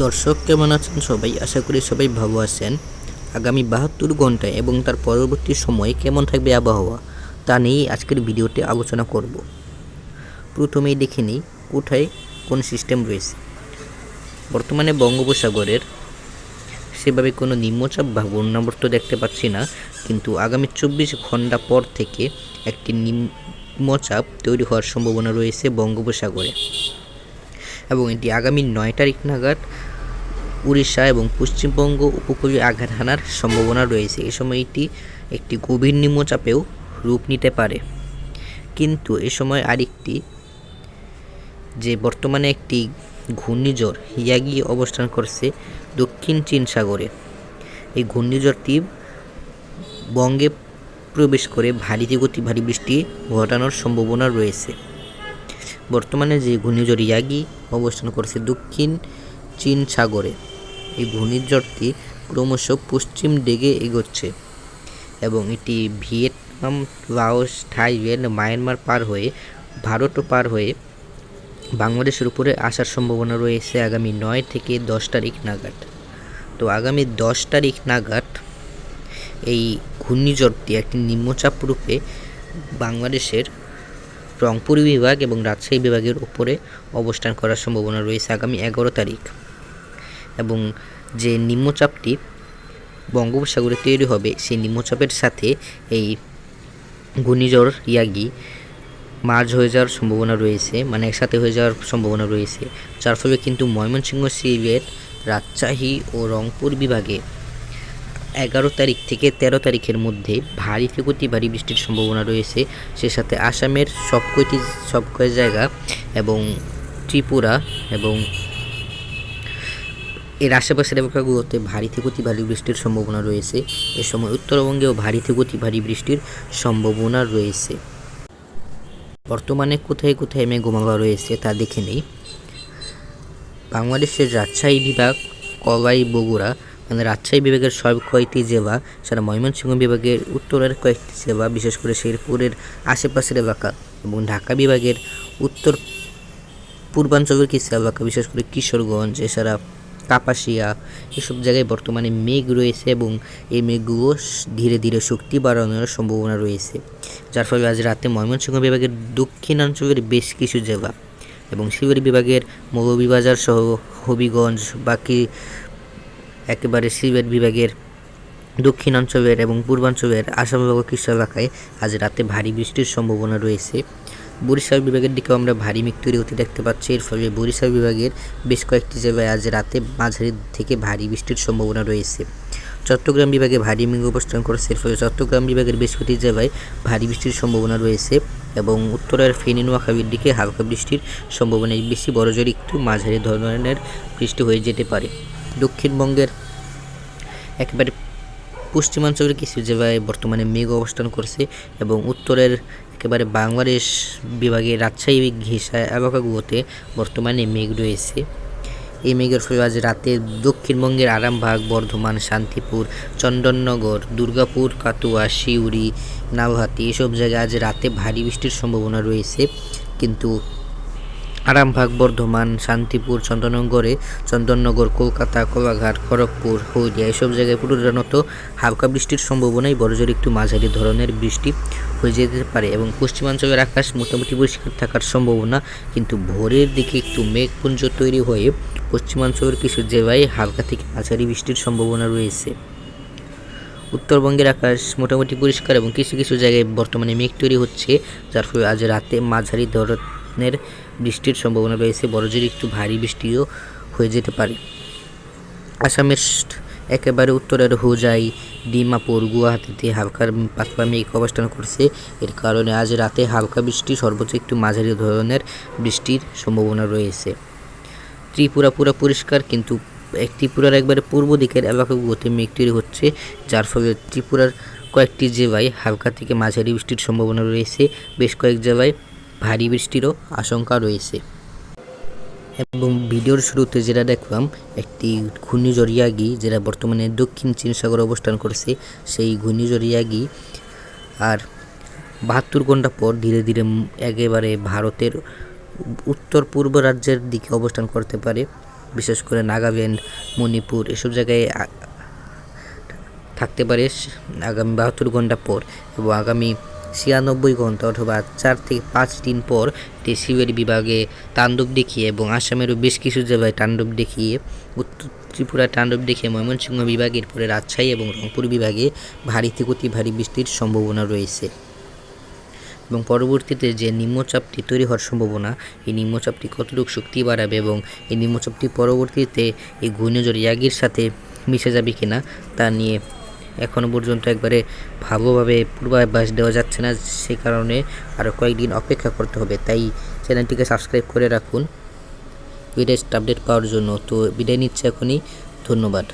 দর্শক, কেমন আছেন সবাই? আশা করি সবাই ভালো আছেন। আগামী বাহাত্তর ঘন্টায় এবং তার পরবর্তী সময়ে কেমন থাকবে আবহাওয়া, তা নিয়েই আজকের ভিডিওতে আলোচনা করব। প্রথমেই দেখে নিই, কোথায় কোন সিস্টেম রয়েছে। বর্তমানে বঙ্গোপসাগরের সেভাবে কোনো নিম্নচাপ বা ঘূর্ণাবর্ত দেখতে পাচ্ছি না, কিন্তু আগামী চব্বিশ ঘণ্টা পর থেকে একটি নিম্নচাপ তৈরি হওয়ার সম্ভাবনা রয়েছে বঙ্গোপসাগরে। এবং এটি আগামী নয় তারিখ নাগাদ উড়িষ্যা এবং পশ্চিমবঙ্গ উপকূলীয় আঘাত হানার সম্ভাবনা রয়েছে। এ সময় এটি একটি গভীর নিম্নচাপেও রূপ নিতে পারে। কিন্তু এ সময় আরেকটি, যে বর্তমানে একটি ঘূর্ণিঝড় ইয়াগি অবস্থান করছে দক্ষিণ চীন সাগরে। এই ঘূর্ণিঝড়টি বঙ্গে প্রবেশ করে ভারী অতি ভারী বৃষ্টি ঘটানোর সম্ভাবনা রয়েছে। বর্তমানে যে ঘূর্ণিঝড় ইয়াগি অবস্থান করছে দক্ষিণ চীন সাগরে। এই ঘূর্ণিঝড়টি ক্রমশ পশ্চিম দিকে এগোচ্ছে এবং এটি ভিয়েতনাম, লাওস থাইল্যান্ড মায়ানমার পার হয়ে ভারতও পার হয়ে বাংলাদেশের উপরে আসার সম্ভাবনা রয়েছে আগামী নয় থেকে দশ তারিখ নাগাদ। তো আগামী দশ তারিখ নাগাদ এই ঘূর্ণিঝড়টি একটি নিম্নচাপ রূপে বাংলাদেশের রংপুর বিভাগ এবং রাজশাহী বিভাগের উপরে অবস্থান করার সম্ভাবনা রয়েছে আগামী এগারো তারিখ। এবং যে নিম্নচাপটি বঙ্গোপসাগরে তৈরি হবে, সেই নিম্নচাপের সাথে এই ঘূর্ণিঝড় ইয়াগি মার্জ হয়ে যাওয়ার সম্ভাবনা রয়েছে মানে একসাথে হয়ে যাওয়ার সম্ভাবনা রয়েছে, যার ফলে কিন্তু ময়মনসিংহ সিলেট, রাজশাহী ও রংপুর বিভাগে এগারো তারিখ থেকে তেরো তারিখের মধ্যে ভারী থেকে অতি ভারী বৃষ্টির সম্ভাবনা রয়েছে। সে সাথে আসামের সব কয়টি সব কয় জায়গা এবং ত্রিপুরা এবং এর আশেপাশের এলাকাগুলোতে ভারী থেকে অতি ভারী বৃষ্টির সম্ভাবনা রয়েছে। এ সময় উত্তরবঙ্গেও ভারী থেকে অতি ভারী বৃষ্টির সম্ভাবনা রয়েছে। বর্তমানে কোথায় কোথায় মেঘমাবা রয়েছে তা দেখে নেই। বাংলাদেশের রাজশাহী বিভাগ কবাই বগুড়া মানে রাজশাহী বিভাগের সব কয়েকটি জেলা, সারা ময়মনসিংহ বিভাগের উত্তরের কয়েকটি জেলা, বিশেষ করে শেরপুরের আশেপাশের এলাকা এবং ঢাকা বিভাগের উত্তর পূর্বাঞ্চলের কিছু এলাকা, বিশেষ করে কিশোরগঞ্জ, এছাড়া কাপাসিয়া, এসব জায়গায় বর্তমানে মেঘ রয়েছে এবং এই মেঘগুলো ধীরে ধীরে শক্তি বাড়ানোর সম্ভাবনা রয়েছে। যার ফলে আজ রাতে ময়মনসিংহ বিভাগের দক্ষিণাঞ্চলের বেশ কিছু জেলা এবং শিলিগুড়ি বিভাগের মৌলভীবাজার সহ হবিগঞ্জ, বাকি একেবারে সিলেট বিভাগের দক্ষিণাঞ্চলের এবং পূর্বাঞ্চলের আসাম কিছু এলাকায় আজ রাতে ভারী বৃষ্টির সম্ভাবনা রয়েছে। বরিশাল বিভাগের দিকেও আমরা ভারী মেঘ তৈরি হতে দেখতে পাচ্ছি। এর ফলে বরিশাল বিভাগের বেশ কয়েকটি জেলায় আজ রাতে মাঝারি থেকে ভারী বৃষ্টির সম্ভাবনা রয়েছে। চট্টগ্রাম বিভাগে ভারী মেঘ অবস্থান করেছে। এর ফলে চট্টগ্রাম বিভাগের বেশ কয়েকটি জেলায় ভারী বৃষ্টির সম্ভাবনা রয়েছে এবং উত্তরের ফেনী, নোয়াখালীর দিকে হালকা বৃষ্টির সম্ভাবনা বেশি। বড় জোর একটু মাঝারি ধরনের বৃষ্টি হয়ে যেতে পারে। দক্ষিণবঙ্গের একেবারে পশ্চিমাঞ্চলের কিছু জেলায় বর্তমানে মেঘ অবস্থান করছে এবং উত্তরের একেবারে বাংলাদেশ বিভাগে রাজশাহী ঘেঁষা এলাকাগুলোতে বর্তমানে মেঘ রয়েছে। এই মেঘের ফলে আজ রাতে দক্ষিণবঙ্গের আরামবাগ, বর্ধমান, শান্তিপুর, চন্দননগর, দুর্গাপুর কাতুয়া শিউরি নালহাতি এসব জায়গায় আজ রাতে ভারী বৃষ্টির সম্ভাবনা রয়েছে। কিন্তু আরামবাগ, বর্ধমান, শান্তিপুর, চন্দননগরে, চন্দননগর, কলকাতা, কোলাঘাট, খড়গপুর, হলদিয়া, এসব জায়গায় প্রধানত হালকা বৃষ্টির সম্ভাবনাই বড়জোর একটু মাঝারি ধরনের বৃষ্টি হয়ে যেতে পারে এবং পশ্চিমাঞ্চলের আকাশ মোটামুটি পরিষ্কার থাকার সম্ভাবনা, কিন্তু ভোরের দিকে একটু মেঘপুঞ্জ তৈরি হয়ে পশ্চিমাঞ্চলের কিছু জেলায় হালকা থেকে মাঝারি বৃষ্টির সম্ভাবনা রয়েছে। উত্তরবঙ্গের আকাশ মোটামুটি পরিষ্কার এবং কিছু কিছু জায়গায় বর্তমানে মেঘ তৈরি হচ্ছে, যার ফলে আজ রাতে মাঝারি ধরনের বৃষ্টির সম্ভাবনা রয়েছে। বড়জোর একটু ভারী বৃষ্টিও হয়ে যেতে পারে। আসামের একেবারে উত্তরের হোজাই, ডিমাপুর, গুয়াহাটিতে হালকা পাতলা মেঘ অবস্থান করছে। এর কারণে আজ রাতে হালকা বৃষ্টি, সর্বোচ্চ একটু মাঝারি ধরনের বৃষ্টির সম্ভাবনা রয়েছে। ত্রিপুরা পুরা পরিষ্কার, কিন্তু ত্রিপুরার একবারে পূর্ব দিকের এলাকাগুলোতে মেঘ তৈরি হচ্ছে, যার ফলে ত্রিপুরার কয়েকটি জেলায় হালকা থেকে মাঝারি বৃষ্টির সম্ভাবনা রয়েছে। বেশ কয়েক জেলায় ভারী বৃষ্টিরও আশঙ্কা রয়েছে। এবং ভিডিওর শুরুতে যেটা দেখলাম, একটি ঘূর্ণিঝড় ইয়াগি যেটা বর্তমানে দক্ষিণ চীন সাগরে অবস্থান করছে, সেই ঘূর্ণিঝড় ইয়াগি আর বাহাত্তর ঘণ্টা পর ধীরে ধীরে একেবারে ভারতের উত্তর পূর্ব রাজ্যের দিকে অবস্থান করতে পারে। বিশেষ করে নাগাল্যান্ড, মণিপুর এসব জায়গায় থাকতে পারে আগামী বাহাত্তর ঘণ্টা পর এবং আগামী ছিয়ানব্বই ঘণ্টা অথবা চার থেকে পাঁচ দিন পর এটি সিলেট বিভাগে তাণ্ডব দেখিয়ে এবং আসামেরও বেশ কিছু জায়গায় তাণ্ডব দেখিয়ে, উত্তর ত্রিপুরা তাণ্ডব দেখিয়ে ময়মনসিংহ বিভাগের পরে রাজশাহী এবং রংপুর বিভাগে ভারী থেকে অতি ভারী বৃষ্টির সম্ভাবনা রয়েছে। এবং পরবর্তীতে যে নিম্নচাপটি তৈরি হওয়ার সম্ভাবনা, এই নিম্নচাপটি কতটুকু শক্তি বাড়াবে এবং এই নিম্নচাপটি পরবর্তীতে এই ঘূর্ণিঝড় ইয়াগির সাথে মিশে যাবে কিনা তা নিয়ে এখনও পর্যন্ত একবারে ভালোভাবে পূর্বাভাস দেওয়া যাচ্ছে না, সে কারণে আরও কয়েকদিন অপেক্ষা করতে হবে। তাই চ্যানেলটিকে সাবস্ক্রাইব করে রাখুন। লেটেস্ট আপডেট পাওয়ার জন্য। তো বিদায় নিচ্ছে এখনই। ধন্যবাদ।